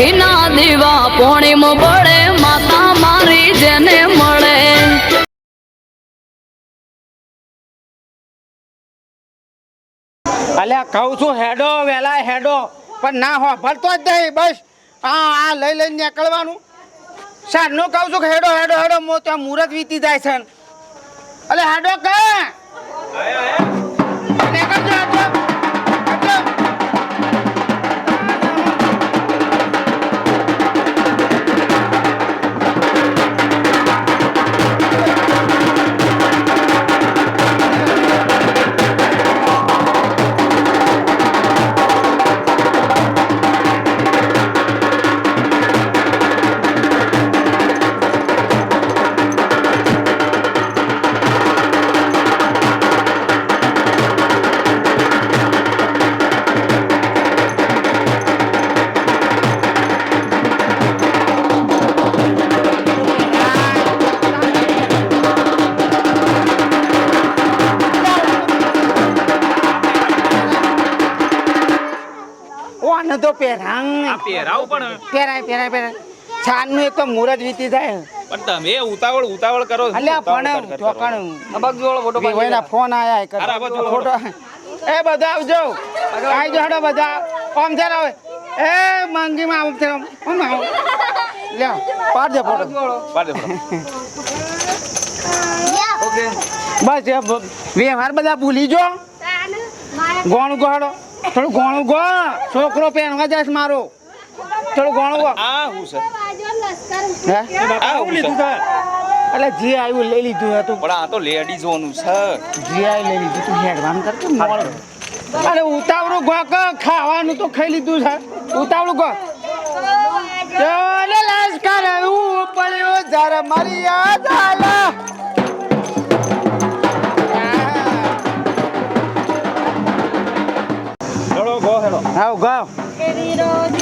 ઘીના દીવા પોણીમ પડે માતા મારી જેને મળે. અલ્યા, કહું છું, હેડો વેલા હેડો. પણ ના હો ભરતો જ નહીં, બસ. હા આ લઈ લઈને નીકળવાનું. સારનું કહું છું કે હેડો હેડો હેડો મો ત્યાં મુહૂર્ત વીતી જાય છે. અલે હેડો કે? તો પહેરાવ પણ. પહેરાય પહેરાય પહેરાય. છાનનું એક તો મુહૂર્ત વીતી જાય પણ તમે ઉતાવળ ઉતાવળ કરો. અલ્યા પણ ચોકણ કર- કર- ચોકણ વિવાયના ફોન આયા એક અરે, જોડો. ફોટો એ બધા આવજો. આવજો હડો બધા. ઓમ થેર આવે. એ માંગી માં આમ થેર ઓમ આવ. લ્યો પાડજે ફોટો. પાડ દે ફોટો. બસ એ બ- વ્યવહાર બધા ભૂલી જો. ગોણ ગોળો થોડું ઘણું ગો. છોકરો પહેરવા જાય છે મારો. થોડું ઘણું ગો. આ હું છે. હે? આ હું છે. એટલે જે આવ્યું લઈ લીધું હતું. પણ આ તો લેડીઝોનું છે. જે આવ્યું લઈ લીધું તું હેડવાનું કરતો મોડ. અરે ઉતાવળું ગો કે ખાવાનું તો ખાઈ લીધું છે. ઉતાવળું ગો. ચાલે કરે ઉપર પડ્યો જરા મારી યાદ આલા ગો હેડો આવ ગો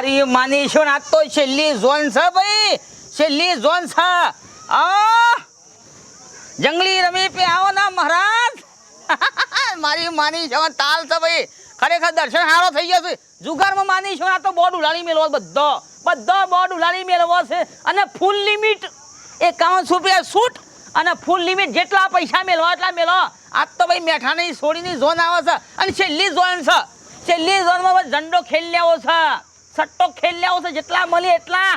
મારી માની છો ને, આ તો છેલ્લી ઝોન છે ભાઈ. છેલ્લી ઝોન છે. આ! જંગલી રમી પે આવો ના મહારાજ. મારી માની છો તાલ છે ભાઈ. ખરેખર દર્શન સારો થઈ ગયો છે. જુગારમાં માની છો આ તો બોર્ડ ઉલાડી મેળવો બધો. બધો બોર્ડ ઉલાડી મેળવો છે. અને ફૂલ લિમિટ એકાવન રૂપિયા સૂટ અને ફૂલ લિમિટ જેટલા પૈસા મેળવો, એટલા મેળવો. આ તો ભાઈ મેઠાની સોડીની ઝોન આવે છે. અને છેલ્લી ઝોન છે. છેલ્લી ઝોનમાં ઝંડો ખેલ લેવો છે. સટ્ટો ખેલ્યા છે જેટલા મળે એટલા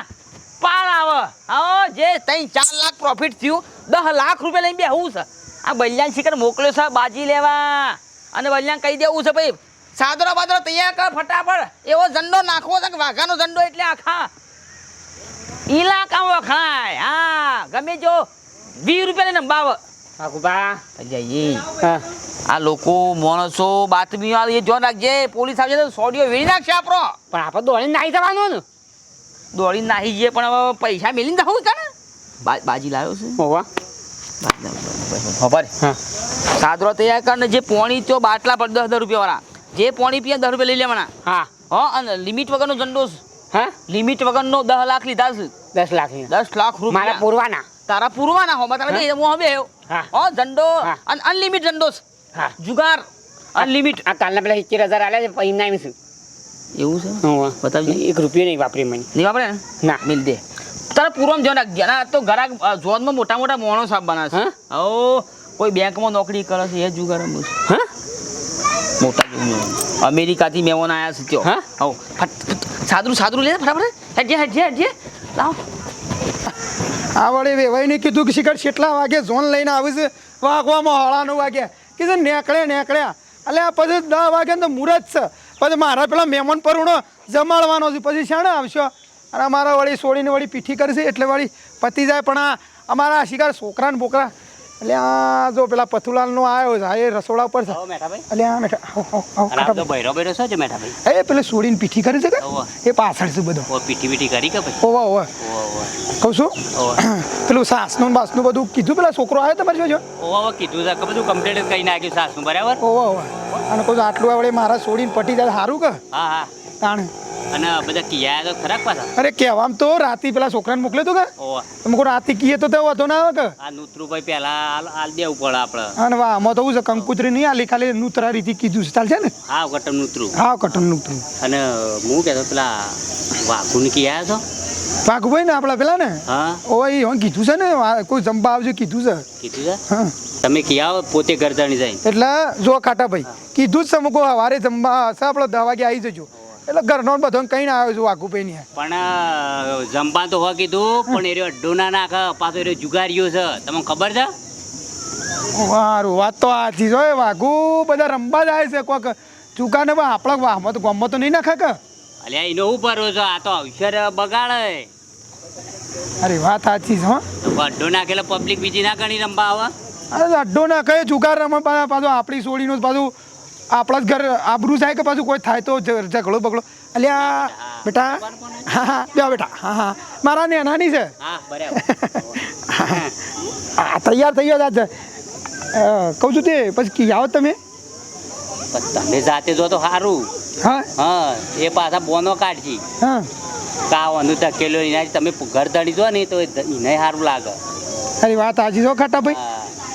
પાર આવે. હા જે ત્રણ ચાર લાખ પ્રોફિટ થયું દસ લાખ રૂપિયા લઈને બેહવું છે. આ બલ્યાન શિખર મોકલ્યો છે બાજી લેવા. અને બલ્યાન કહી દેવું છે, ભાઈ, સાદરો બાદરો તૈયાર કર ફટાફટ. એવો ઝંડો નાખવો છે કે વાઘાનો ઝંડો એટલે આખા ઇલાકામાં વખણાય. હા, ગમે જો વીસ રૂપિયા નંબાવ આકુબા જઈએ આ લોકો માણસો બાતમીઓ આવે એ જો રાખજે. પોલીસ આવશે તો સોડિયો વેરી નાખશે આપણો. પણ આપણે દોડીને નાહી જવાનું ને. દોડી નાહી જઈએ પણ હવે પૈસા મેલીને જવું છે ને. બાજી લાવ્યો છે. હોવા. ખબર? હા. સાદરો તૈયાર કર જે પોણી તો બાટલા પર દસ દસ રૂપિયા વાળા જે પોણી પીએ દસ રૂપિયા લઈ લેવાના. હા. હા અને લિમિટ વગરનો છે. હા? લિમિટ વગરનો દસ લાખ લીધા છે. દસ લાખની દસ લાખ મારા રૂપિયા પૂરવાના. તારા પૂરવાના હો તારા હું. હવે. હા. ઝંડો હા. અને અનલિમિટ ઝંડો હા. જુગાર અનલિમિટ આ કાલના પેલા સિત્તેર હજાર આલ્યા છે પછી નામ છું એવું છે? હોવા બતાવજો એક રૂપિયો નહીં વાપરી મને. નહીં વાપરે ના? મિલ દે. તારા પૂરવામાં ધ્યાન રાખજે. ના તો ઘરાક જોનમાં મોટા મોટા મોણો સાહેબ બના છે. હા? ઓ કોઈ બેંકમાં નોકરી કરે છે એ જુગાર હા? મોટા અમેરિકાથી મેવોન આવ્યા છે ત્યો હા? હા ફટ ફટ. સાદરું સાદરું લે ફટાફટ. હેજે હેજે હેજે લાવ. આ વળી વેવાઈને કીધું કે શિખર કેટલા વાગે ઝોન લઈને આવી છે વાગવામાં હોળા નવ વાગે. કીધું, નેકળે નેકળ્યા એટલે પછી દસ વાગે તો મુહૂર્ત છે. પછી મારા પેલા મહેમાન પરુણો જમાડવાનો છે. પછી શાણે આવશો? અને અમારા વળી સોળીને વળી પીઠી કરશે એટલે વળી પતી જાય. પણ આ અમારા શિકાર છોકરા ને બોકરા એટલે આ જો પેલા પથુલાલનો આવ્યો છે એ રસોડા ઉપર છે. એટલે આ મેઠા આવો, આવો, આવો, બૈરો બૈરો છે જ મેઠા ભાઈ એ પેલે છોડીને પીઠી કરી છે કે? એ પાછળ છે બધો. ઓ પીઠી પીઠી કરી કે ભાઈ? ઓવા ઓવા કહું છું? પેલું સાસનું ને બાસનું બધું કીધું પેલા છોકરો આવ્યો તમારે જોજો ઓવા ઓવા કીધું છે કે બધું કમ્પ્લીટ કરી નાખ્યું સાસનું બરાબર? ઓવા ઓવા અને કહું આટલું આવડે મારા સોડીને પટી જાય સારું કે? હા હા. તાણે. અને બધા કિયા તો ખરાક પાછા? અરે કહેવામ તો રાતી પેલા છોકરાને મોકલ્યો તો કે? તમે રાતી કીએ તો તેવો હતો ના કે? આ નૂતરું ભાઈ પેલા હાલ દેવું પડે આપણે અને વાહ આમાં તો હું છે કંકુતરી નહીં આલી ખાલી નૂતરા રીતે કીધું છે. ચાલશે ને? હા કટમ નૂતરું. હા કટન નૂતરું. અને હું કહેતો પેલા વાઘુને કિયા છો? ભાગભાઈ ને આપણા પેલા ને? હા. ઓ એ કીધું છે ને કોઈ જમવા આવજો કીધું છે. કીધું છે? તમે કિયા પોતે ગરદણી જાય. એટલે જો કાટા ભાઈ કીધું જ છે મૂકો સવારે જમવા હશે આપણે દવા વાગે આવી જજો. એટલે ઘરનો બધો કઈ ના આવ્યો છું વાઘુભાઈ ને પણ જમવા તો હોય કીધું પણ એ અડ્ડો ના નાખે પાછો એ જુગારીઓ છે. તમને ખબર છે? વારું વાત તો આથી જો વાઘુ. બધા રમવા જાય છે કોક. ચૂકાને ને આપણા વાહમાં તો ગામમાં તો નહીં નાખે કે? અલ્યા એનો ઉપર ભરોસો? આ તો અવસર બગાડે. અરે વાત સાચી છે અડ્ડો નાખેલો પબ્લિક બીજી ના ગણી રમવા આવે? અરે અડ્ડો ના કહે જુગાર રમવા પાછો આપણી સોડીનો પાછું આપણા જ ઘર આબરું જાય કે પાછું કોઈ થાય તો ઝઘડો બગડો. અલ્યા બેટા. હા હા. બે બેટા. હા હા. મારા ને નાની છે. હા તૈયાર થઈ ગયો છે કહું છું તે પછી આવો તમે? તમે જાતે જો તો સારું હા? હા એ પાછા બોનો કાઢજી. હા. કાવાનું ધકેલો એના તમે ઘર ધણી જો ને તો એને સારું લાગે. અરે વાત આજી જો ખાટા ભાઈ.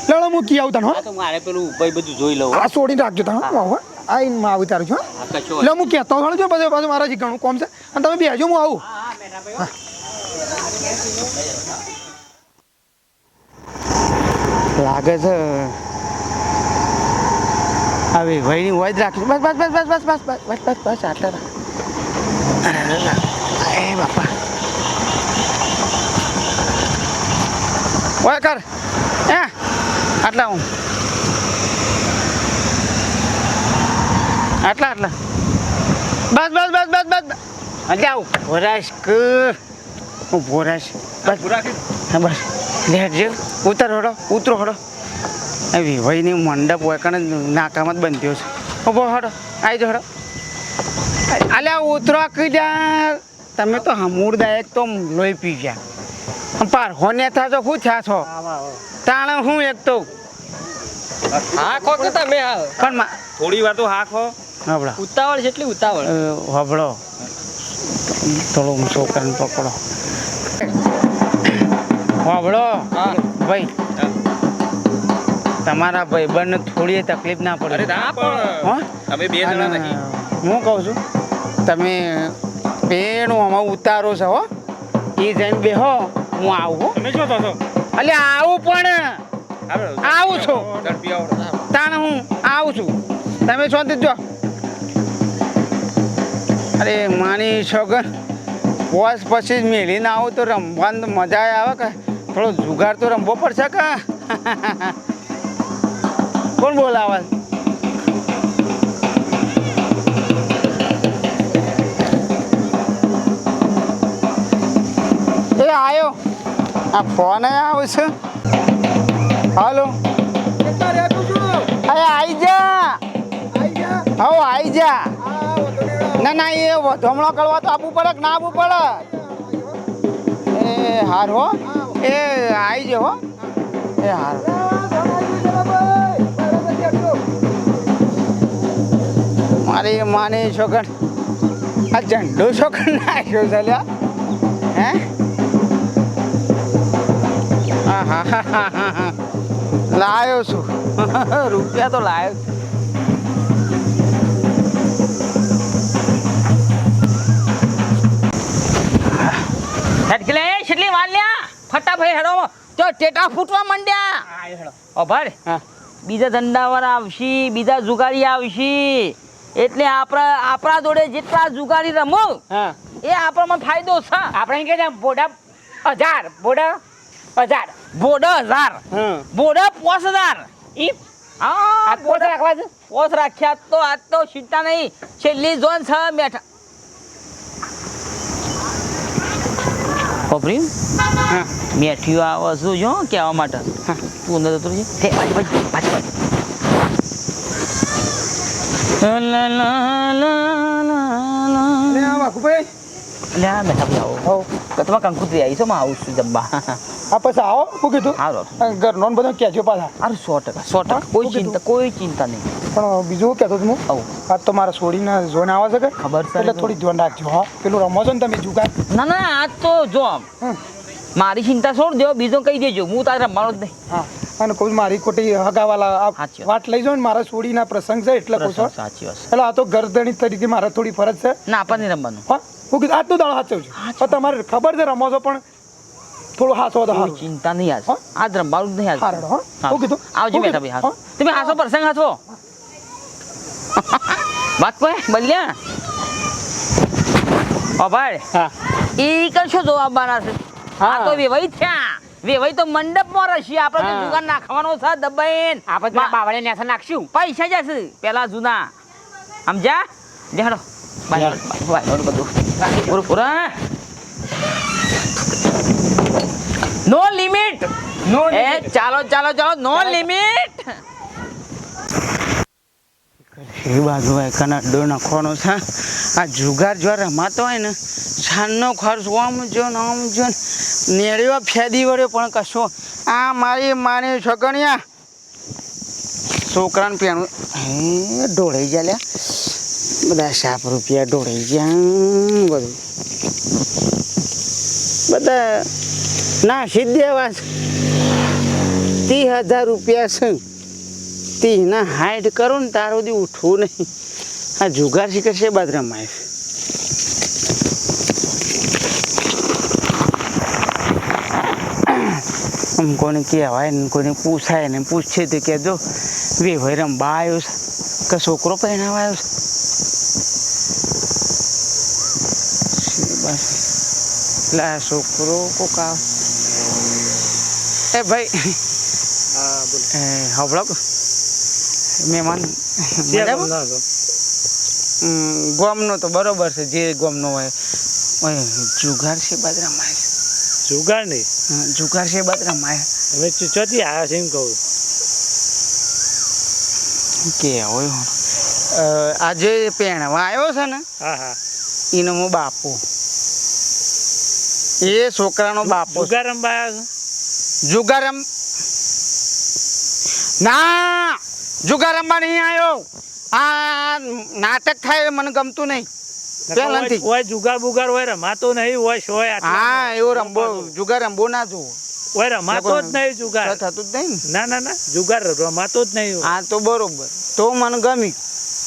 લડો હું કી આવું તને હો તો મારે પેલું ભાઈ બધું જોઈ લઉં આ છોડીને રાખજો તમે હા આવું આવીને માં આવું તારું છું એટલે હું કહેતો હળજો પછી પાછું મારા ઘણું કોમ છે અને તમે બેસજો હું આવું લાગે છે હવે ભાઈની હોય જ રાખી બસ બસ બસ બસ બસ બસ બસ બસ બસ બસ આટલા રાખ. એ બાપા ઓય કર એ આટલા હું? આટલા આટલા. બસ બસ બસ બસ બસ. હજી આવું. ભોરાશ ક. હું ભોરાશ. બસ. હા બસ. લેજો ઉતર હડો ઉતરો હડો. એ વિવાહીની મંડપ હોય કારણ નાકામાં જ બંધ્યો છે. ઊભો હડો. આવી જાઓ હડો. અલ્યા ઉતરો કીધા. તમે તો હમૂરદાયક તો લોહી પી ગયા. પાર હોને થા તો શું થયા છો? તાણે હું એક તો હા કે તમે હાલ પણ થોડી વાર તો હાખો. હબળા ઉતાવળ જેટલી ઉતાવળ. હબળો થોડો છોકરાને પકડો. હબળો હા. ભાઈ તમારા ભાઈબંધને થોડી તકલીફ ના પડે. અરે ના પણ. હો? અમે બે જણા હું કહું છું તમે બેનું આમાં ઉતારો છો હો. એ જઈને બેહો હું આવું હો. તમે શું થશો એટલે આવું પણ આવું છું. ઝડપી હું આવું છું. તમે શાંતિ જો અરે માની છોકર બોસ પછી જ મેળીને આવું તો રમવાનું મજા આવે કે? થોડો જુગાર તો રમવો પડશે કે? કોણ બોલાવે? આ ફોન આવે છે? હાલો. અરે આઈ જા. હો આઈ જા. ના ના, એ વધમણો કરવા તો આપવું પડે ના આપવું પડે? એ હાર હો. એ આઈ જ હો. એ હાર. મારી માની છોકર. આ ઝંડો છોકર નાખ્યો છે હા? લાયો છું. રૂપિયા તો લાયો. હેડકલે છેટલી વાર લ્યા? ફટાફટ હેડો. તો ટેટા ફૂટવા માંડ્યા. ઓ ભાઈ હા. બીજા ધંધાવાળા આવશે બીજા જુગારી આવશે. એટલે આપણા આપણા જોડે જેટલા જુગારી રમો હા. એ આપણામાં ફાયદો છે. આપણે કે બોડા હજાર બોડા હજાર બોડો હજાર. હમ. પોસ હજાર. ઈ હા પોસ રાખવા છે? પોસ રાખ્યા તો આજ તો ચિંતા નહીં. છેલ્લી ઝોન છ મેઠા ખબરી હા. આવો શું જો કહેવા માટે. તું અંદર જતો છે તે બાજુ બાજુ બાજુ બાજુ લા લા લા લા લા. લે. આ વાઘુભાઈ લ્યા બેઠા ભાઈ આવો. તો તમારે કંકુતરી આવી છો માં આવું છું જમવા. આ પછી આવો હું કીધું. સારું ઘરનો બધો કહેજો પાછા. અરે સો ટકા સો ટકા. કોઈ ચિંતા કોઈ ચિંતા નહીં. પણ બીજું કહેતો છું હું આવું. આજ તો મારા છોડીને ઝોન આવે છે કે? ખબર છે એટલે થોડી ધ્યાન રાખજો હા. પેલું રમો છો ને તમે જુગા ના ના આજ તો જો આમ. મારી ચિંતા છોડ દો બીજું કહી દેજો. હું તારે રમવાનો જ નહીં. હા. અને કોઈ મારી ખોટી હગાવાલા સાચી વાત. લઈ જાઓ ને મારા છોડીના પ્રસંગ છે એટલે કહું છું સાચી વાત એટલે આ તો ગરદણી તરીકે મારે થોડી ફરજ છે. ના આપણને રમવાનું. હા. હું કીધું આજ તો દાળ છે છું તમારે ખબર છે રમો છો પણ થોડું હાસો તો ચિંતા નહીં આજ હા? આજ રમવાનું નહીં આજ હારડો, હા? હા. હું આવજો બેઠા ભાઈ હા તમે હાસો પ્રસંગ હાસો વાત કોઈ બલ્યા ઓ ભાઈ હા ઈ કશો જવાબ બાના છે હા. આ તો વેવાઈ થયા વેવાઈ તો મંડપમાં રસી આપણે તો. જુગાર નાખવાનો છે દબાઈન આપણે બાવળે નેસા નાખશું પૈસા જશે પેલા જૂના સમજ્યા દેખાડો બાય બાય બધું પૂરું પૂરા નો લિમિટ નો એ ચાલો ચાલો ચાલો. નો લિમિટ એ બાજુ એકના ડો નાખવાનો છે. આ જુગાર જો રમાતો હોય ને છાનનો ખર્ચ આમ જો ને આમ જો નેળીઓ ફેદી વળ્યો પણ કશો. આ મારી માની છોકરીયા છોકરાને પેણું હે ઢોળાઈ ગયા લ્યા. બધા સાત રૂપિયા ઢોળાઈ ગયા બધું. બધા ના સિદ્ધેવા ત્રીસ હજાર રૂપિયા છે. તીના હાઈટ કરો ને તાર સુધી ઉઠવું નહીં. આ જુગાર શીખર છે બાદ રમાય આમ કોને કહેવાય ને કોને પૂછાય ને પૂછે તો કહેજો. વે ભાઈ રમવા આવ્યો છે? કે છોકરો પહેણાવા આવ્યો છે? બસ લા છોકરો કોક એ ભાઈ એ હવળો મહેમાન મજામાં? હમ, ગોમનો તો બરોબર છે જે ગોમનો હોય ઓય જુગાર છે બાદરા માય જુગાર નહીં જુગાર છે બાદરા માય હવે ચોથી આવ્યા છે એમ કહું કે હોય આજે પહેણવા આવ્યો છે ને હા હા એનો હું બાપુ એ છોકરાનો બાપો જુગારામ જુગાર રમવા જુગાર ના જુગાર રમવા નહીં આવ્યો આ નાટક થાય મને ગમતું નહીં. પહેલાંથી. હોય જુગાર બુગાર હોય રમાતો નહીં હોય શોય હા એવો રંબો જુગાર રંબો ના જોવો રમાતો જ નહીં જુગાર. થતું જ નહીં ના? ના ના જુગાર રમાતો જ નહીં હા તો બરોબર. તો મને ગમી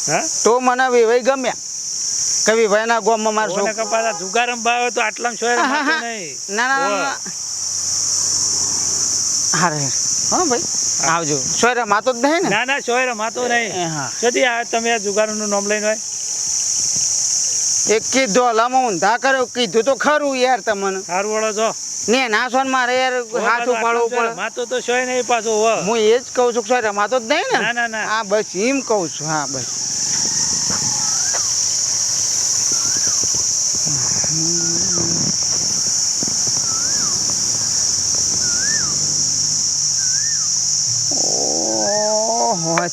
હા? તો મને ગમ્યા. કે વિભાઈના ગોમમાં મારો છોકરો કપાતા? જુગાર રમવા તો આટલામાં નહીં. ના ના ના, હારે હા ભાઈ. આવજો. સોય માતો જ નહીં ને? ના ના શોય માતો નહીં. હા. સદી આ તમે આ જુગારનું નામ લઈને હોય. એક કીધું હલામાં ઊંધા કર્યો કીધું તો ખરું યાર તમને. સારું વળો છો ને ના સોન મારે યાર હાથું પાડવું પડે. માતો તો સોય નહીં પાછો હું. એ જ કહું છું સોય રમાતો જ નહીં ના? ને ના ના. હા બસ એમ કહું છું. હા બસ.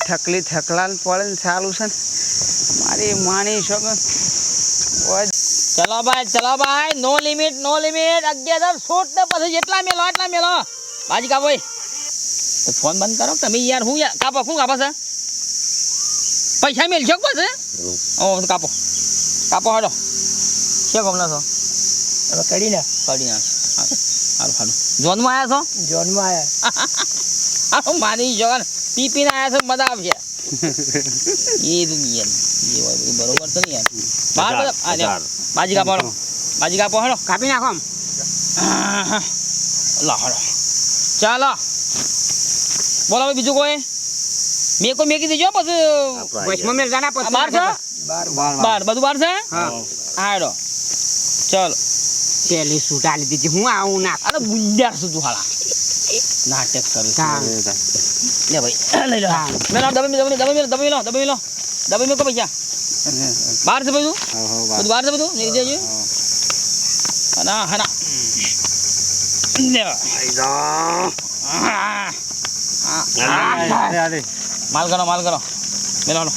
થકલી થકલાલ પડે ને સારું છે ને. મારી માની શકો ચલો ભાઈ ચલો ભાઈ નો લિમિટ નો લિમિટ. અગિયાર છૂટ ને પછી જેટલા મેલો એટલા મેલો. બાજી કાપો તો ફોન બંધ કરો તમે યાર હું યાર કાપો શું કાપો છે? પૈસા મેલશો પછી? ઓ કાપો. કાપો હાડો શું ગમનો છો? હવે કરી ના કરી નાખ. હારું હારું હારું જોનમાં આવ્યા છો? જોનમાં આયા. હારું માની જવાન પી પીને આવ્યા છે મજા આવશે એ દુનિયા એ હોય બધું બરોબર તો નહીં યાર. બાર બધા બાજી કાપો હળો બાજી કાપો હળો કાપી નાખો આમ. લા હળો ચાલો. બોલો હવે બીજું કોઈ? મેં કોઈ મેકી દેજો પછી વૈષ્ણવ મેલ જાના પછી બાર છે? બાર બધું બાર છે? હા. હાડો. ચાલો. પેલી સૂટ આલી દીધી. હું આવું ના અરે બુંજાર તું હાલા. નાટક કરું. લે ભાઈ લઈ લો. મેલો દબાઈ મેલો દબાઈ મેલો દબાઈ લો દબાઈ મેલો દબાઈ મેલો પૈસા બહાર છે બધું? બધું બહાર છે બધું? લઈ દેજો હના હના. માલ કરો માલ કરો. મેલો હાલો.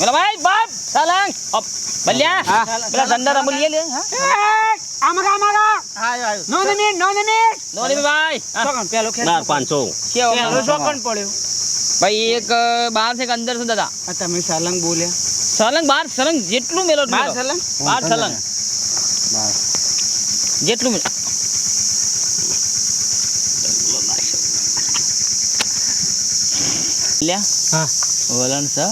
મેલો ભાઈ બાપ સાલાંગ બલ્યા પેલા ધંધા રમલીએ લે હા નો નિમિત નો નિમિત નોરી ભાઈ હા. પેલો ખેલ બાર પાંચસો કેવો પેલો ચોકન પડ્યો ભાઈ એક બાર છે કે અંદર છે દાદા આ તમે સલંગ બોલ્યા સલંગ બાર સલંગ જેટલું મેલો બાર સલંગ બાર સલંગ જેટલું મેલો લ્યા હા. વલણ છે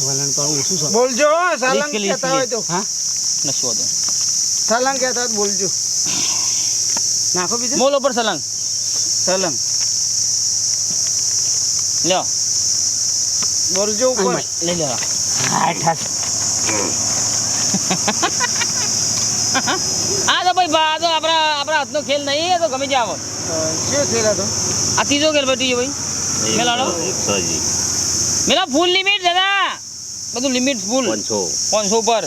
વલણ તો ઓછું છે? બોલજો સાલંગ કહેતા હોય તો. હા? નશો હતો. સાલંગ કહેતા હોય બોલજો. નાખો બીજું. બોલો પર સલંગ. સલંગ. લ્યો. બોલજો ઉપર. લઈ લેવા. આ તો ભાઈ બા આ તો આપણા આપણા હાથનો ખેલ નહીં એ તો ગમે જાવ શું થયેલા તો આ ત્રીજો ખેલ બેઠી ભાઈ. મેલાડો. મેલા ફૂલ લિમિટ દાદા. બધું લિમિટ ફૂલ પાંચસો. પાંચસો ઉપર.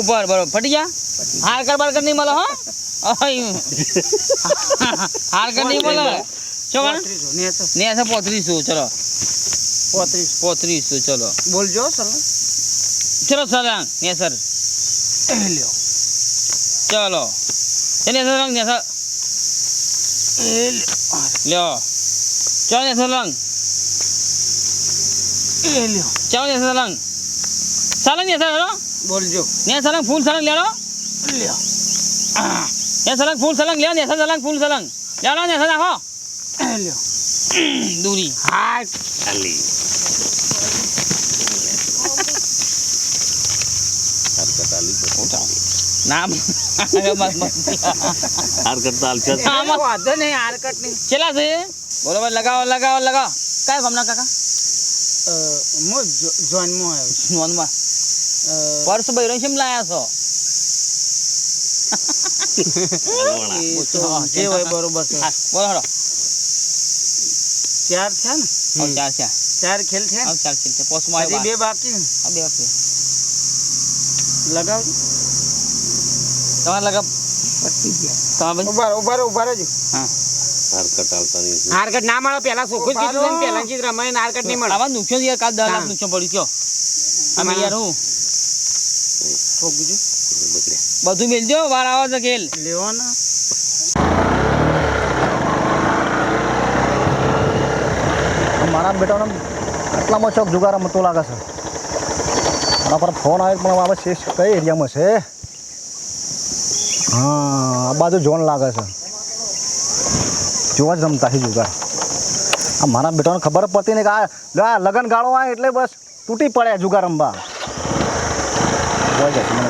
ઉપર બરોબર. ફટી જા હારકર બારકર નહીં મળે હો? હાર હારકર નહીં મળે. શું કણ પોત્રીસો ને તો. ને છે પોત્રીસો ચલો. પોત્રીસ. પોત્રીસો ચલો. બોલજો સર. ચલો ને સર. લ્યો. ચલો. ચલે ને સર લ્યો. લ્યો. ચલો ને લ્યો. ચલો ને સલાંગ સલાંગ ને સર બોલજો. ને સલાંગ ફૂલ સલાંગ લેડો. લ્યો. ને સલાંગ ફૂલ સલાંગ લ્યો ને સલાંગ ફૂલ સલાંગ. લેડો ને સર નાખો લ્યો. દૂરી. હા ચાલી નામ. બસ બસ હાર કરતા હાલશે આમાં વાંધો નહીં હારકટ નહીં ચેલા છે? બરોબર લગાવો લગાવો લગાવો. કયા ગામના કાકા? હું જોનમાં આવ્યો છું. પર્સ બૈરો કેમ લાયા છો? જે હોય બરોબર છે. બોલો હળો ચાર છે ને? ચાર ચાર ચાર ખેલ છે ને? આવ છે પોસ્ટમાં હજી બે બાકી ને. બે વખતે લગાવજો. તમારે લગા તમારે ભાઈ ઊભા રહો, ઊભા ઊભા રહેજો. નહીં હારકટ ના મળે પેલા સોખું જ કીધું છે ચિત્ર મને હારકટ નહીં મળે. આવા નુકસાન યાર કાલ દસ લાખ. નુકસાન પડ્યું કયો અમે યાર હું? ઠોકજો બધું મેલજો વાર આવે તો ખેલ. લેવાના. મારા બેટાનો આટલામાં ચોક જુગાર મતો લાગે છે. મારા પર ફોન આવે પણ હવે શેષ કઈ એરિયામાં છે? હા આ બાજુ જોન લાગે છે. જોવા જ રમતા છે જુગાર. આ મારા બેટાને ખબર પડતી નહીં કે આ લગન ગાળો આવે એટલે બસ તૂટી પડે જુગાર રમવા. જોઈ જાય મને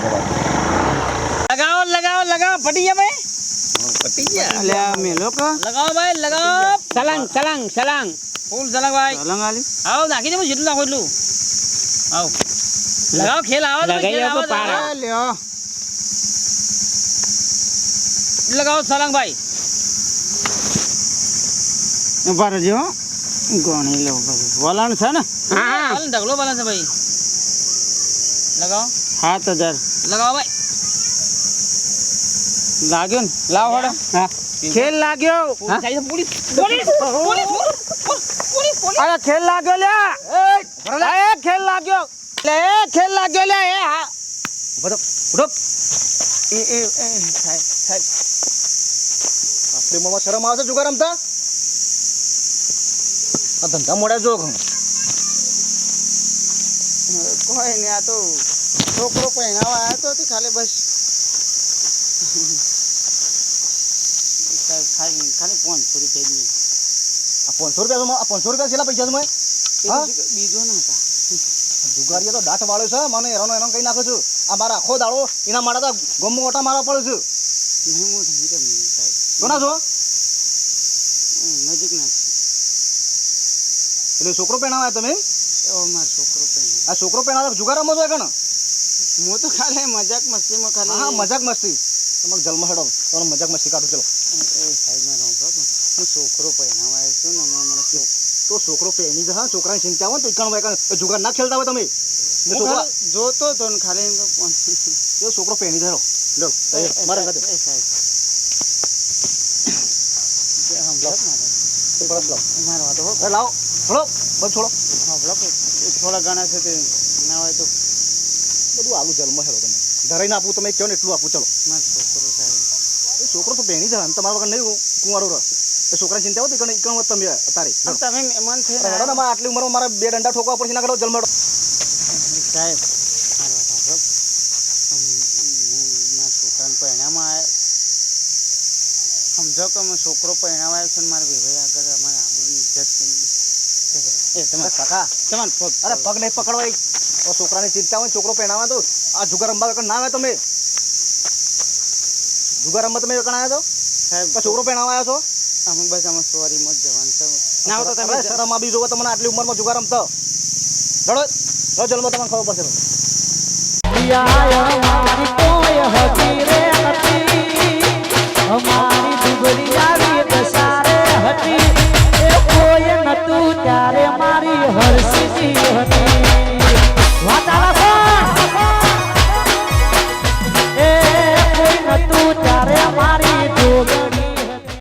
લગાવો લગાવો લગાવો ફટી ગયા ભાઈ અલ્યા અમે લોકો લગાવો ભાઈ લગાવો સલંગ સલંગ સલંગ ફૂલ સલંગ ભાઈ સલંગ આલી આવો નાખી દે જેટલું નાખો એટલું આવો લગાવો ખેલ આવો લગાઈ આવો આવે લ્યો લગાવો સલંગ ભાઈ ઊભા જો ગણી લો વલણ છે ને હા વલણ ઢગલો વલણ છે ભાઈ લગાવો સાત હજાર. લગાવો ભાઈ. લાગ્યો ને? લાવ હડો. હા. ખેલ લાગ્યો. અરે ખેલ લાગ્યો લ્યા. એ ખેલ લાગ્યો. લે એ ખેલ લાગ્યો લે એ હા. ઉઠો એ એ એ સાહેબ સાહેબ આપણે મોમાં શરમ આવશે જુગાર રમતા? આ ધંધા મોડા જો કોઈ નહીં આ તો છોકરો પહેરાવા આવ્યો તો હતી ખાલી બસ. ખાલી ખાલી પાંચસો રૂપિયા જ નહીં. આ પાંચસો રૂપિયા આ પાંચસો રૂપિયા છેલ્લા પૈસા તમે હા? બીજો ના હતા. જુગારીએ તો દાંત વાળ્યો છે મને હેરાનો એનો કહી નાખું છું. આ મારા આખો દાડો એના માટે તો ગમો ઓટા મારવા પડું છે. નહીં મોઢું નહીં રમી સાહેબ કોના છો? નજીક ના એટલે છોકરો પહેણાવા તમે મારો છોકરો પહેરા આ છોકરો પહેણાવા જુગાર રમો છો કણ? હું તો ખાલી મજાક મસ્તીમાં ખાલી હા મજાક મસ્તી. તમારે જલમ હડો. તમારે મજાક મસ્તી કાઢો ચલો. એ સાઈડમાં રહો હું છોકરો પહેરાવાય છું ને મને છોકરો તો છોકરો પહેરી જ છોકરાની ચિંતા હોય તો એકણ વાયકણ જુગાર ના ખેલતા હોય તમે. જોતો તો ને ખાલી એ છોકરો પહેરી ધરો લો મારા સાથે. એ સાહેબ. લાવો. થોડો બસ થોડો થોડા ઘણા છે તે આલુ જન્મ હેરો તમે ધરાઈને આપું તમે કહો ને એટલું આપું ચલો. છોકરો સાહેબ એ છોકરો તો બેની જાય તમારા વગર નહીં કુંવારો રહ. એ છોકરાની ચિંતા હોતી કણ કણ તમે તારે? તમે મહેમાન થઈ હેડો ને મારે આટલી ઉંમરમાં મારા બે ડંડા ઠોકવા પડશે ના કરો જલમેડો. સાહેબ. અમ, છોકરાને આવ્યો. સમજો કે હું છોકરો આવ્યો છું ને મારા વિભાઈ આગળ અમારે આબરૂની ઇજ્જત. એ તમે કાકા તમારે પગ અરે પગ નહીં પકડવા ઈ. ઓ છોકરાની ચિંતા હોય છોકરો પહેણાવા તો આ જુગાર રમવા વગર ના આવ્યા તમે? જુગાર રમવા તમે કણ આવ્યા તો? સાહેબ છોકરો પહેણાવા આવ્યા છો? અમે બસ અમે સોરીમાં જ જવાનું ના તો તમે શરમ જોવો તમને આટલી ઉંમરમાં જુગાર રમતો. જલમાં તમને ખબર પડશે. અમારી